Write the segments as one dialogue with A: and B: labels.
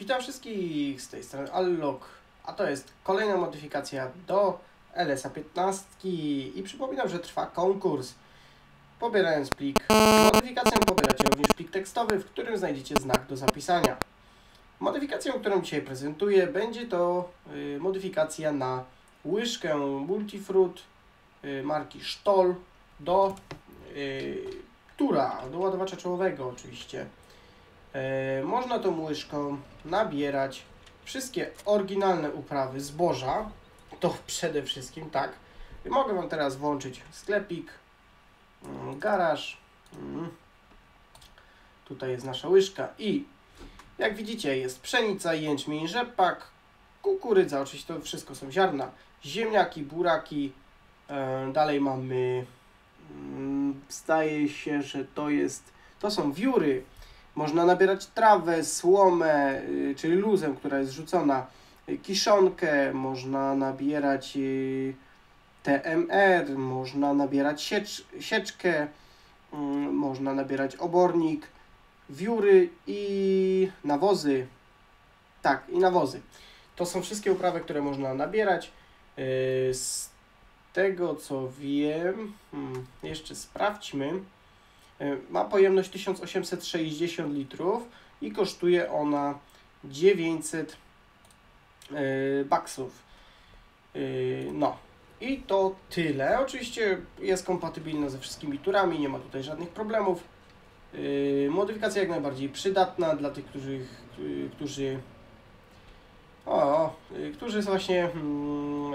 A: Witam wszystkich z tej strony Allog, a to jest kolejna modyfikacja do LSA 15 i przypominam, że trwa konkurs. Pobierając plik modyfikacją pobieracie również plik tekstowy, w którym znajdziecie znak do zapisania. Modyfikacją, którą dzisiaj prezentuję będzie to y, modyfikacja na łyżkę Multifruit y, marki Stoll do y, tura, do ładowacza czołowego oczywiście. E, można tą łyżką nabierać wszystkie oryginalne uprawy zboża. To przede wszystkim, tak. Mogę Wam teraz włączyć sklepik, mm, garaż. Mm. Tutaj jest nasza łyżka i jak widzicie jest pszenica, jęczmień, rzepak, kukurydza, oczywiście to wszystko są ziarna, ziemniaki, buraki. E, dalej mamy, mm, zdaje się, że to jest, to są wióry, można nabierać trawę, słomę, y, czyli luzem, która jest rzucona, y, kiszonkę, można nabierać y, TMR, można nabierać siecz, sieczkę, mm, można nabierać obornik, wióry i nawozy. Tak, i nawozy. To są wszystkie uprawy, które można nabierać. Z tego co wiem, hmm, jeszcze sprawdźmy. E, ma pojemność 1860 litrów i kosztuje ona 900 e, baksów. E, no i to tyle. Oczywiście jest kompatybilna ze wszystkimi turami, nie ma tutaj żadnych problemów. Modyfikacja jak najbardziej przydatna dla tych, którzy, którzy o, którzy właśnie hmm,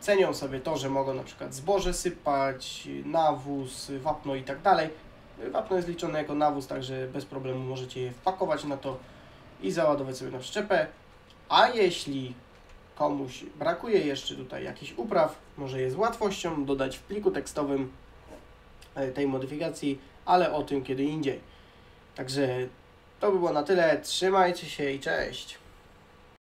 A: cenią sobie to, że mogą na przykład zboże sypać, nawóz, wapno i tak dalej. Wapno jest liczone jako nawóz, także bez problemu możecie je wpakować na to i załadować sobie na przyczepę. A jeśli komuś brakuje jeszcze tutaj jakichś upraw, może je z łatwością dodać w pliku tekstowym e, tej modyfikacji, ale o tym kiedy indziej. Także to by było na tyle. Trzymajcie się i cześć!